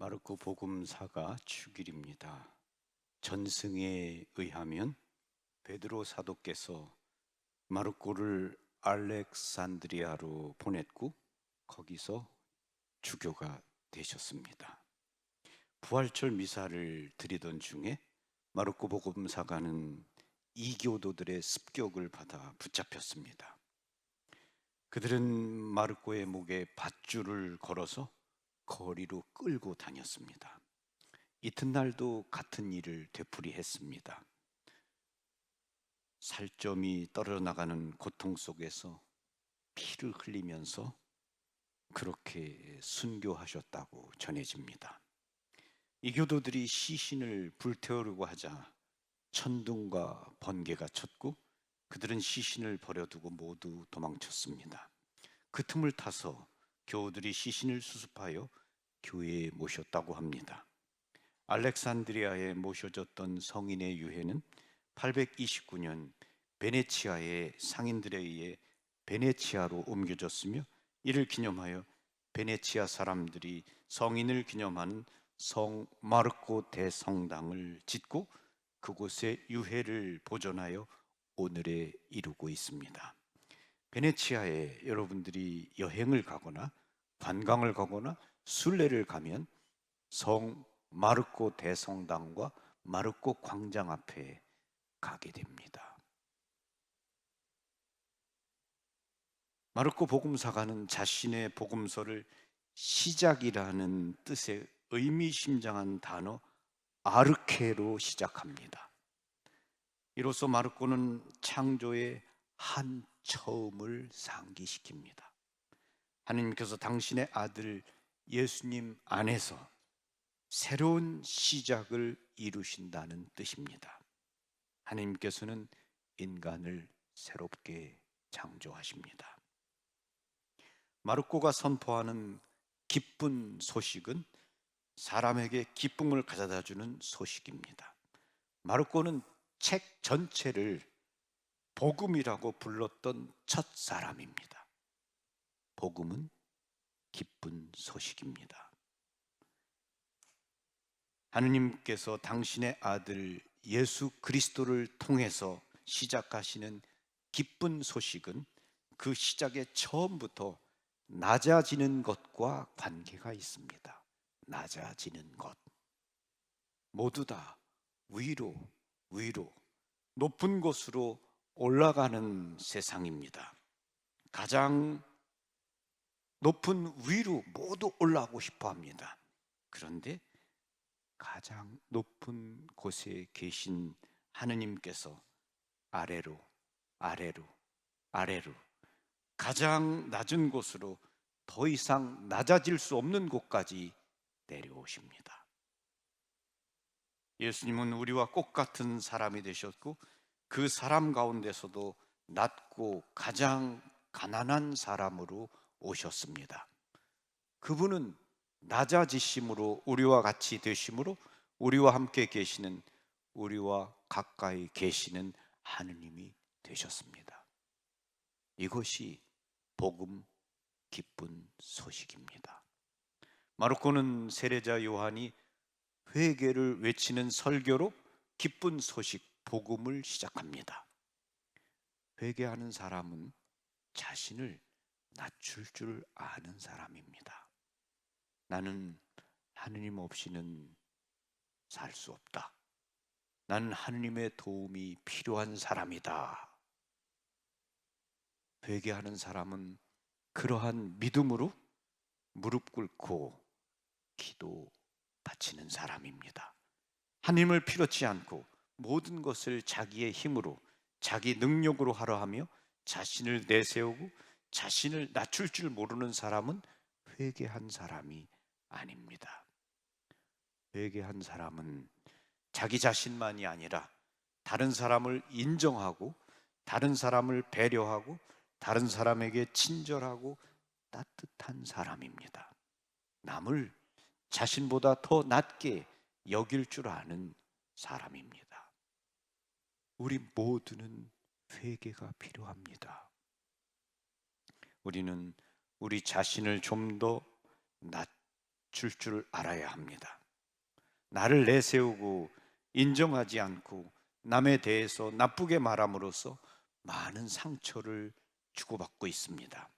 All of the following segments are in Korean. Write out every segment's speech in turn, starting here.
마르코 복음사가 축일입니다. 전승에 의하면 베드로 사도께서 마르코를 알렉산드리아로 보냈고 거기서 주교가 되셨습니다. 부활절 미사를 드리던 중에 마르코 복음사가는 이교도들의 습격을 받아 붙잡혔습니다. 그들은 마르코의 목에 밧줄을 걸어서 거리로 끌고 다녔습니다. 이튿날도 같은 일을 되풀이했습니다. 살점이 떨어져 나가는 고통 속에서 피를 흘리면서 그렇게 순교하셨다고 전해집니다. 이 교도들이 시신을 불태우려고 하자 천둥과 번개가 쳤고 그들은 시신을 버려두고 모두 도망쳤습니다. 그 틈을 타서 교우들이 시신을 수습하여 교회에 모셨다고 합니다. 알렉산드리아에 모셔졌던 성인의 유해는 829년 베네치아의 상인들에 의해 베네치아로 옮겨졌으며 이를 기념하여 베네치아 사람들이 성인을 기념하는 성 마르코 대성당을 짓고 그곳에 유해를 보존하여 오늘에 이루고 있습니다. 베네치아에 여러분들이 여행을 가거나 관광을 가거나 순례를 가면 성 마르코 대성당과 마르코 광장 앞에 가게 됩니다. 마르코 복음사가는 자신의 복음서를 시작이라는 뜻의 의미심장한 단어 아르케로 시작합니다. 이로써 마르코는 창조의 한 처음을 상기시킵니다. 하나님께서 당신의 아들 예수님 안에서 새로운 시작을 이루신다는 뜻입니다. 하나님께서는 인간을 새롭게 창조하십니다. 마르코가 선포하는 기쁜 소식은 사람에게 기쁨을 가져다 주는 소식입니다. 마르코는 책 전체를 복음이라고 불렀던 첫 사람입니다. 복음은 기쁜 소식입니다. 하느님께서 당신의 아들 예수 그리스도를 통해서 시작하시는 기쁜 소식은 그 시작의 처음부터 낮아지는 것과 관계가 있습니다. 낮아지는 것. 모두 다 위로, 위로, 높은 곳으로 올라가는 세상입니다. 가장 높은 위로 모두 올라가고 싶어 합니다. 그런데 가장 높은 곳에 계신 하느님께서 아래로, 아래로, 아래로, 가장 낮은 곳으로 더 이상 낮아질 수 없는 곳까지 내려오십니다. 예수님은 우리와 꽃 같은 사람이 되셨고 그 사람 가운데서도 낮고 가장 가난한 사람으로 오셨습니다. 그분은 낮아지심으로 우리와 같이 되심으로 우리와 함께 계시는 우리와 가까이 계시는 하느님이 되셨습니다. 이것이 복음 기쁜 소식입니다. 마르코는 세례자 요한이 회개를 외치는 설교로 기쁜 소식 복음을 시작합니다. 회개하는 사람은 자신을 낮출 줄 아는 사람입니다. 나는 하느님 없이는 살 수 없다. 나는 하느님의 도움이 필요한 사람이다. 회개하는 사람은 그러한 믿음으로 무릎 꿇고 기도 바치는 사람입니다. 하나님을 필요치 않고 모든 것을 자기의 힘으로 자기 능력으로 하려 하며 자신을 내세우고 자신을 낮출 줄 모르는 사람은 회개한 사람이 아닙니다. 회개한 사람은 자기 자신만이 아니라 다른 사람을 인정하고 다른 사람을 배려하고 다른 사람에게 친절하고 따뜻한 사람입니다. 남을 자신보다 더 낮게 여길 줄 아는 사람입니다. 우리 모두는 회개가 필요합니다. 우리는 우리 자신을 좀더줄줄 알아야 합니다. 나를 내세우고 인정하지 않고 남에 대해서 나쁘게 말함으로써 많은 상처를 주고받고 있습니다.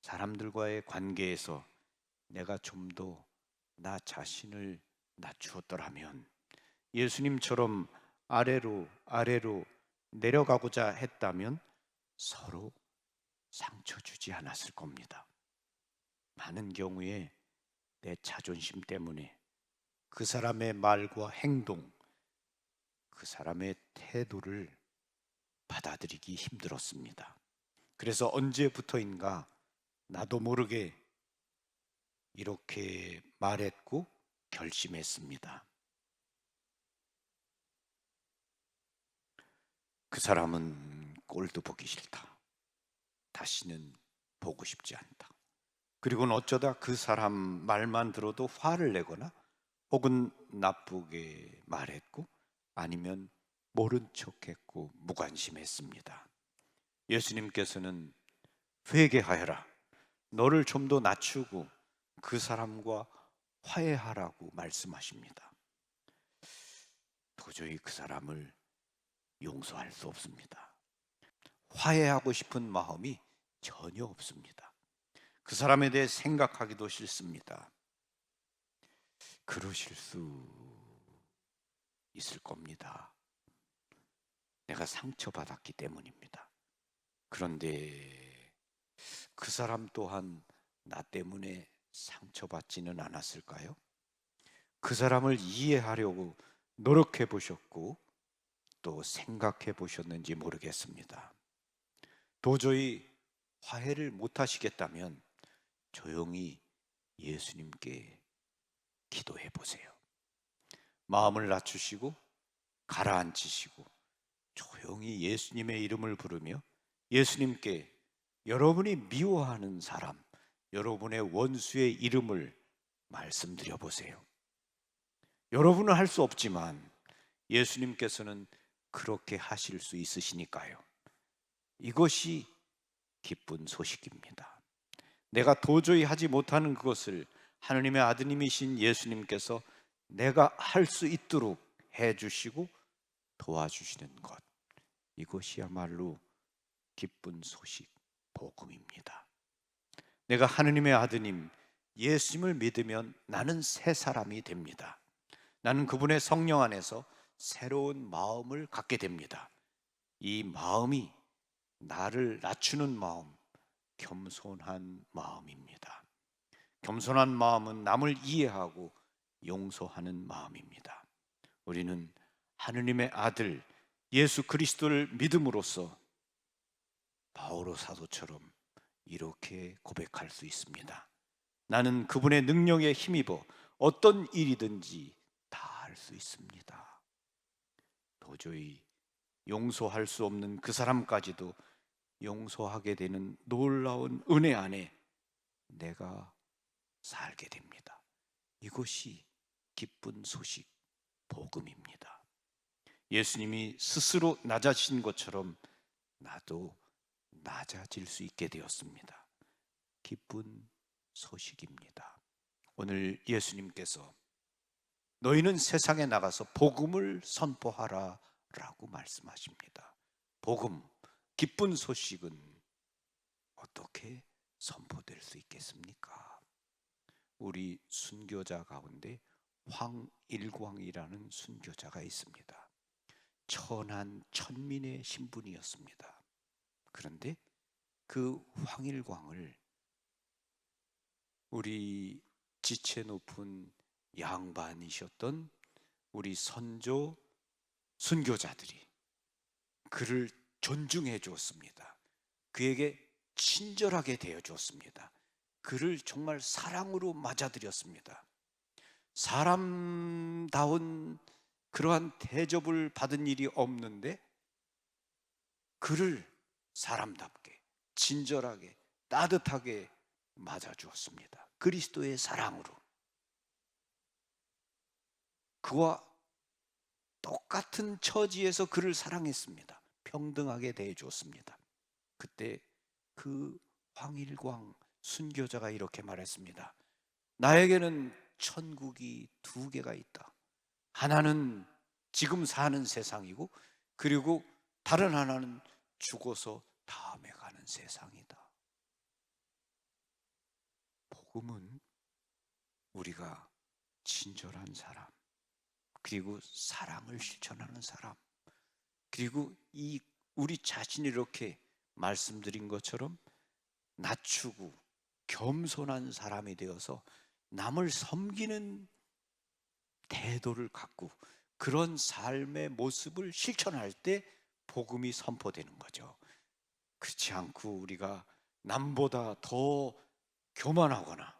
사람들과의 관계에서 내가 좀 더 나 자신을 낮추었더라면 예수님처럼 아래로 아래로 내려가고자 했다면 서로 상처 주지 않았을 겁니다. 많은 경우에 내 자존심 때문에 그 사람의 말과 행동, 그 사람의 태도를 받아들이기 힘들었습니다. 그래서 언제부터인가 나도 모르게 이렇게 말했고 결심했습니다. 그 사람은 꼴도 보기 싫다. 다시는 보고 싶지 않다. 그리고는 어쩌다 그 사람 말만 들어도 화를 내거나 혹은 나쁘게 말했고 아니면 모른 척했고 무관심했습니다. 예수님께서는 회개하여라. 너를 좀 더 낮추고 그 사람과 화해하라고 말씀하십니다. 도저히 그 사람을 용서할 수 없습니다. 화해하고 싶은 마음이 전혀 없습니다. 그 사람에 대해 생각하기도 싫습니다. 그러실 수 있을 겁니다. 내가 상처받았기 때문입니다. 그런데 그 사람 또한 나 때문에 상처받지는 않았을까요? 그 사람을 이해하려고 노력해 보셨고 또 생각해 보셨는지 모르겠습니다. 도저히 화해를 못 하시겠다면 조용히 예수님께 기도해 보세요. 마음을 낮추시고 가라앉히시고 조용히 예수님의 이름을 부르며 예수님께 여러분이 미워하는 사람, 여러분의 원수의 이름을 말씀드려 보세요. 여러분은 할 수 없지만 예수님께서는 그렇게 하실 수 있으시니까요. 이것이 기쁜 소식입니다. 내가 도저히 하지 못하는 그것을 하느님의 아드님이신 예수님께서 내가 할 수 있도록 해 주시고 도와주시는 것. 이것이야말로 기쁜 소식, 복음입니다. 내가 하느님의 아드님, 예수님을 믿으면 나는 새 사람이 됩니다. 나는 그분의 성령 안에서 새로운 마음을 갖게 됩니다. 이 마음이 나를 낮추는 마음, 겸손한 마음입니다. 겸손한 마음은 남을 이해하고 용서하는 마음입니다. 우리는 하느님의 아들 예수 그리스도를 믿음으로써 바오로 사도처럼 이렇게 고백할 수 있습니다. 나는 그분의 능력에 힘입어 어떤 일이든지 다 할 수 있습니다. 도저히 용서할 수 없는 그 사람까지도 용서하게 되는 놀라운 은혜 안에 내가 살게 됩니다. 이것이 기쁜 소식, 복음입니다. 예수님이 스스로 낮아진 것처럼 나도 낮아질 수 있게 되었습니다. 기쁜 소식입니다. 오늘 예수님께서 너희는 세상에 나가서 복음을 선포하라 라고 말씀하십니다. 복음, 기쁜 소식은 어떻게 선포될 수 있겠습니까? 우리 순교자 가운데 황일광이라는 순교자가 있습니다. 천한 천민의 신분이었습니다. 그런데 그 황일광을 우리 지체 높은 양반이셨던 우리 선조 순교자들이 그를 존중해 주었습니다. 그에게 친절하게 대해 주었습니다. 그를 정말 사랑으로 맞아들였습니다. 사람다운 그러한 대접을 받은 일이 없는데 그를 사람답게 친절하게 따뜻하게 맞아 주었습니다. 그리스도의 사랑으로 그와 똑같은 처지에서 그를 사랑했습니다. 평등하게 대해 주었습니다. 그때 그 황일광 순교자가 이렇게 말했습니다. 나에게는 천국이 두 개가 있다. 하나는 지금 사는 세상이고 그리고 다른 하나는 죽어서 다음에 가는 세상이다. 복음은 우리가 친절한 사람, 그리고 사랑을 실천하는 사람, 그리고 이 우리 자신이 이렇게 말씀드린 것처럼 낮추고 겸손한 사람이 되어서 남을 섬기는 태도를 갖고 그런 삶의 모습을 실천할 때 복음이 선포되는 거죠. 그렇지 않고 우리가 남보다 더 교만하거나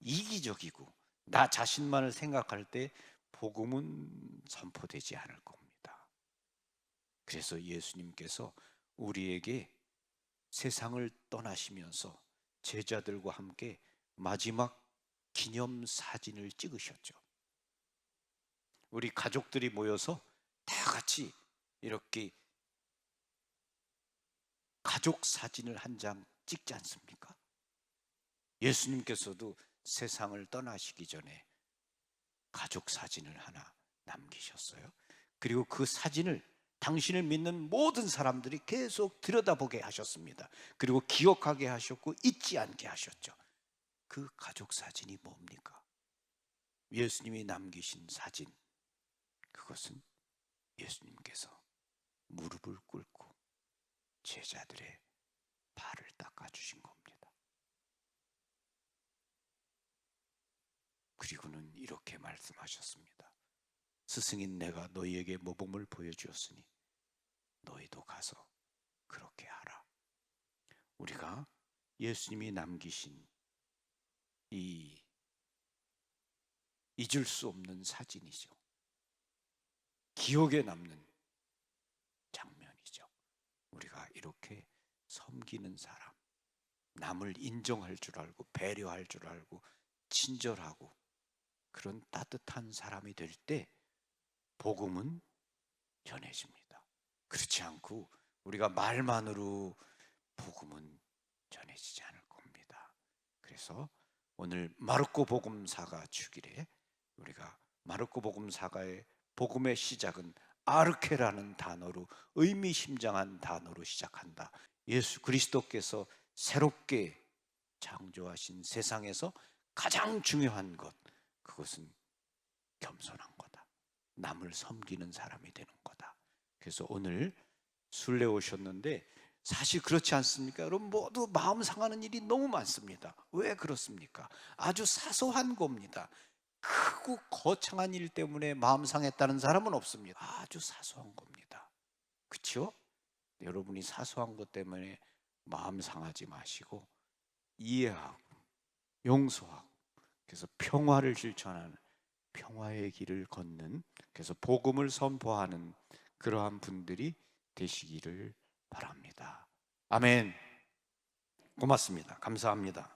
이기적이고 나 자신만을 생각할 때 복음은 선포되지 않을 겁니다. 그래서 예수님께서 우리에게 세상을 떠나시면서 제자들과 함께 마지막 기념 사진을 찍으셨죠. 우리 가족들이 모여서 다 같이 이렇게 가족 사진을 한 장 찍지 않습니까? 예수님께서도 세상을 떠나시기 전에 가족 사진을 하나 남기셨어요. 그리고 그 사진을 당신을 믿는 모든 사람들이 계속 들여다보게 하셨습니다. 그리고 기억하게 하셨고 잊지 않게 하셨죠. 그 가족 사진이 뭡니까? 예수님이 남기신 사진. 그것은 예수님께서 무릎을 꿇고 제자들의 발을 닦아주신 겁니다. 그리고는 이렇게 말씀하셨습니다. 스승인 내가 너희에게 모범을 보여주었으니 너희도 가서 그렇게 하라. 우리가 예수님이 남기신 이 잊을 수 없는 사진이죠. 기억에 남는 장면이죠. 우리가 이렇게 섬기는 사람, 남을 인정할 줄 알고 배려할 줄 알고 친절하고 그런 따뜻한 사람이 될 때 복음은 전해집니다. 그렇지 않고 우리가 말만으로 복음은 전해지지 않을 겁니다. 그래서 오늘 마르코 복음 사가 주길에 우리가 마르코 복음 사가의 복음의 시작은 아르케라는 단어로 의미심장한 단어로 시작한다. 예수 그리스도께서 새롭게 창조하신 세상에서 가장 중요한 것 그것은 겸손한 거다. 남을 섬기는 사람이 되는 거다. 그래서 오늘 순례 오셨는데 사실 그렇지 않습니까? 여러분 모두 마음 상하는 일이 너무 많습니다. 왜 그렇습니까? 아주 사소한 겁니다. 크고 거창한 일 때문에 마음 상했다는 사람은 없습니다. 아주 사소한 겁니다. 그렇죠? 여러분이 사소한 것 때문에 마음 상하지 마시고 이해하고 용서하고 그래서 평화를 실천하는 평화의 길을 걷는 그래서 복음을 선포하는 그러한 분들이 되시기를 바랍니다. 아멘. 고맙습니다. 감사합니다.